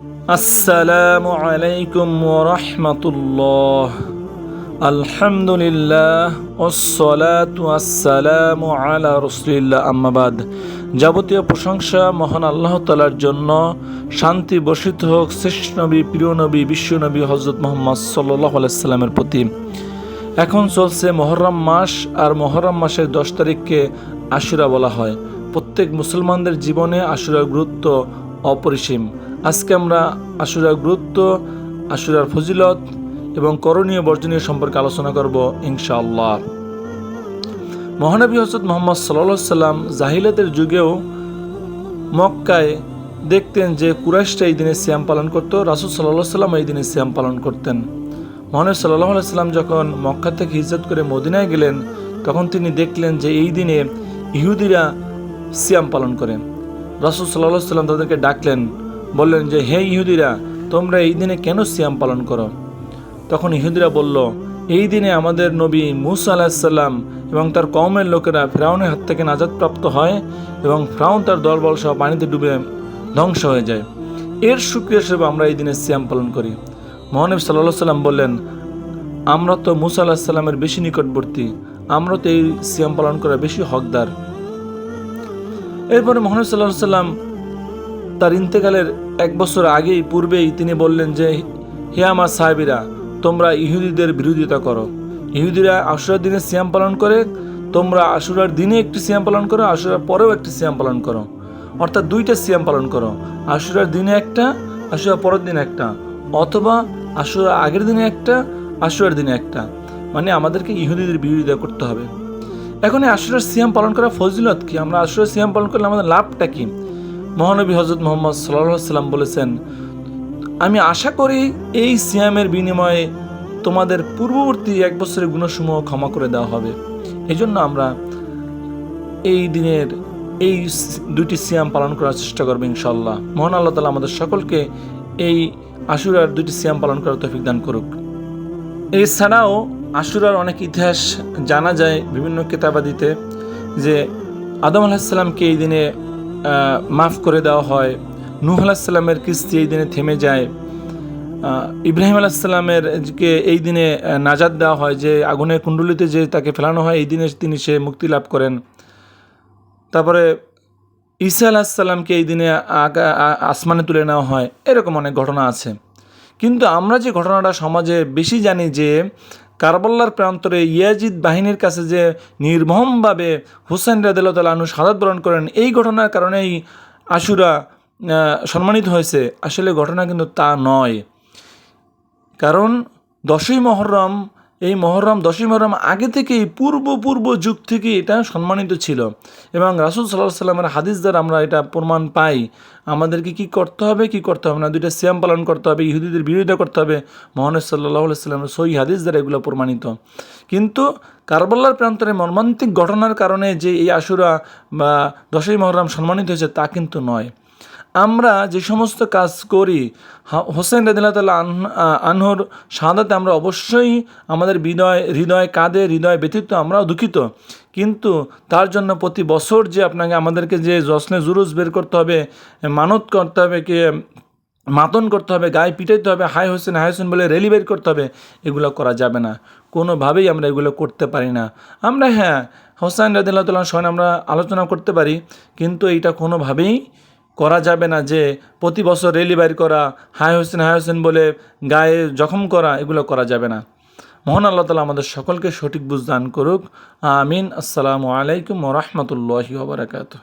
আসসালামু আলাইকুম ওরহমতুল্লাহ আলহামদুলিল্লাহ ওসলাতু আসসালামু আলা রসুলিল্লাহ। আম্মাবাদ যাবতীয় প্রশংসা মহান আল্লাহ তালার জন্য শান্তি বর্ষিত হোক শ্রেষ্ঠ নবী, প্রিয় নবী, বিশ্ব নবী হজরত মোহাম্মদ সাল্লাহ আলাইসাল্লামের প্রতি। এখন চলছে মহরম মাস আর মহরম মাসের দশ তারিখকে আশুরা বলা হয়। প্রত্যেক মুসলমানদের জীবনে আশুরার গুরুত্ব অপরিসীম। আজকে আমরা আশুরার গুরুত্ব, আশুরার ফজিলত এবং করণীয় বর্জনীয় সম্পর্কে আলোচনা করব ইনশাআল্লাহ। মহানবী হজরত মোহাম্মদ সাল্লা সাল্লাম জাহিলাতের যুগেও মক্কায় দেখতেন যে কুরাইশটা এই দিনে শ্যাম পালন করতো, রাসুল সাল্লাহ সাল্লাম এই দিনে শ্যাম পালন করতেন। মহানবী সাল্লাহ সাল্লাম যখন মক্কা থেকে হিজরত করে মদিনায় গেলেন, তখন তিনি দেখলেন যে এই দিনে ইহুদিরা সিয়াম পালন করে। রাসুল সাল্লাহ সাল্লাম তাদেরকে ডাকলেন বললেন যে, হে ইহুদিরা, তোমরা এই দিনে কেন সিয়াম পালন করো? তখন ইহুদিরা বলল, এই দিনে আমাদের নবী মুসা আলাহিসাল্লাম এবং তার কওমের লোকেরা ফ্রাউনের হাত থেকে নাজাদ প্রাপ্ত হয় এবং ফ্রাউন তার দলবল সহ পানিতে ডুবে ধ্বংস হয়ে যায়। এর সুক্রিয়া হিসেবে আমরা এই দিনে সিয়াম পালন করি। মহানবী সাল্লাহ সাল্লাম বললেন, আমরা তো মুসা আল্লাহ সাল্লামের বেশি নিকটবর্তী। আমরা তো এই সিয়াম পালন করা বেশি হকদার। এরপরে মহানবী সাল্লাহ সাল্লাম তার ইন্তেকালের এক বছর আগেই পূর্বেই তিনি বললেন যে, হে আমার সাহেবিরা, তোমরা ইহুদিদের বিরোধিতা করো। ইহুদিরা আশুরার দিনে সিয়াম পালন করে, তোমরা আশুরার দিনে একটি সিয়াম পালন করো, আশুরার পরেও একটি সিয়াম পালন করো। অর্থাৎ দুইটা সিয়াম পালন করো, আশুরার দিনে একটা, আশুরার পরের দিনে একটা, অথবা আশুরার আগের দিনে একটা, আশুরার দিনে একটা। মানে আমাদেরকে ইহুদিদের বিরোধিতা করতে হবে। এখন আশুরার সিয়াম পালন করা ফজিলত কি? আমরা আশুরার সিয়াম পালন করলে আমাদের লাভটা কি? মহানবী হজরত মোহাম্মদ সাল্লাম বলেছেন, আমি আশা করি এই সিয়ামের বিনিময়ে তোমাদের পূর্ববর্তী এক বছরের গুণসমূহ ক্ষমা করে দেওয়া হবে। এই জন্য আমরা এই দিনের এই দুইটি সিয়াম পালন করার চেষ্টা করব ইনশাল্লাহ মহান আল্লাহ তালা আমাদের সকলকে এই আশুরার দুইটি সিয়াম পালন করার তৌফিক দান করুক। এছাড়াও আশুরার অনেক ইতিহাস জানা যায় বিভিন্ন কেতাবাদিতে যে আদম আলাহিসাল্লামকে এই দিনে মাফ করে দেওয়া হয়। নূহ আলাহিসাল্লামের কিস্তি এই দিনে থেমে যায়। ইব্রাহিম আলাহিসাল্লামের কে এই দিনে নাজাদ দেওয়া হয় যে আগুনের কুণ্ডলিতে যে তাকে ফেলানো হয়, এই দিনে তিনি সে মুক্তি লাভ করেন। তারপরে ঈসা আলাহিসাল্লামকে এই দিনে আসমানে তুলে নেওয়া হয়। এরকম অনেক ঘটনা আছে। কিন্তু আমরা যে ঘটনাটা সমাজে বেশি জানি যে কারবাল্লার প্রান্তরে ইয়াজিদ বাহিনীর কাছে যে নির্মমভাবে হুসেন রাদু সাদাত বরণ করেন, এই ঘটনার কারণেই আশুরা সম্মানিত হয়েছে। আসলে ঘটনা কিন্তু তা নয়। কারণ দশই মহরম এই মহরম, দশই মহরম আগে থেকেই পূর্ব পূর্ব যুগ থেকে এটা সম্মানিত ছিল। এবং রাসুল সাল্লাহ সাল্লামের হাদিস দ্বারা আমরা এটা প্রমাণ পাই। আমাদেরকে কি করতে হবে, কি করতে হবে না, দুইটা সিয়াম পালন করতে হবে, ইহুদিদের বিরোধিতা করতে হবে। মোহাম্মদ সাল্লাহ সাল্লামের সই হাদিস দ্বারা এগুলো প্রমাণিত। কিন্তু কারবাল্লার প্রান্তরে মর্মান্তিক ঘটনার কারণে যে এই আশুরা বা দশই মহরম সম্মানিত হয়েছে তা কিন্তু নয়। আমরা যে সমস্ত কাজ করি হোসেন রাদিল্লা আনহর সাদাতে আমরা অবশ্যই আমাদের হৃদয় হৃদয় কাঁদে হৃদয় ব্যতীত আমরাও দুঃখিত। কিন্তু তার জন্য প্রতি বছর যে আপনাকে আমাদেরকে যে যশ্নে জুরুস বের করতে হবে, মানত করতে হবে, কে মাতন করতে হবে, গায়ে পিটাইতে হবে হাই হোসেন হাই হোসেন বলে রেলি বের করতে হবে, এগুলো করা যাবে না। কোনোভাবেই আমরা এগুলো করতে পারি না। আমরা হ্যাঁ হোসেন রাদিল্লাহ তাল্লাহ সঙ্গে আমরা আলোচনা করতে পারি, কিন্তু এইটা কোনোভাবেই করা যাবে না যে প্রতি বছর রেলি বাইর করা, হায় হোসেন হায় হোসেন বলে গায়ে জখম করা, এগুলো করা যাবে না। মোহন আল্লাহ তালা আমাদের সকলকে সঠিক বুঝদান করুক। আমিন। আসসালামু আলাইকুম রহমতুল্লাহি ওবরাকাতু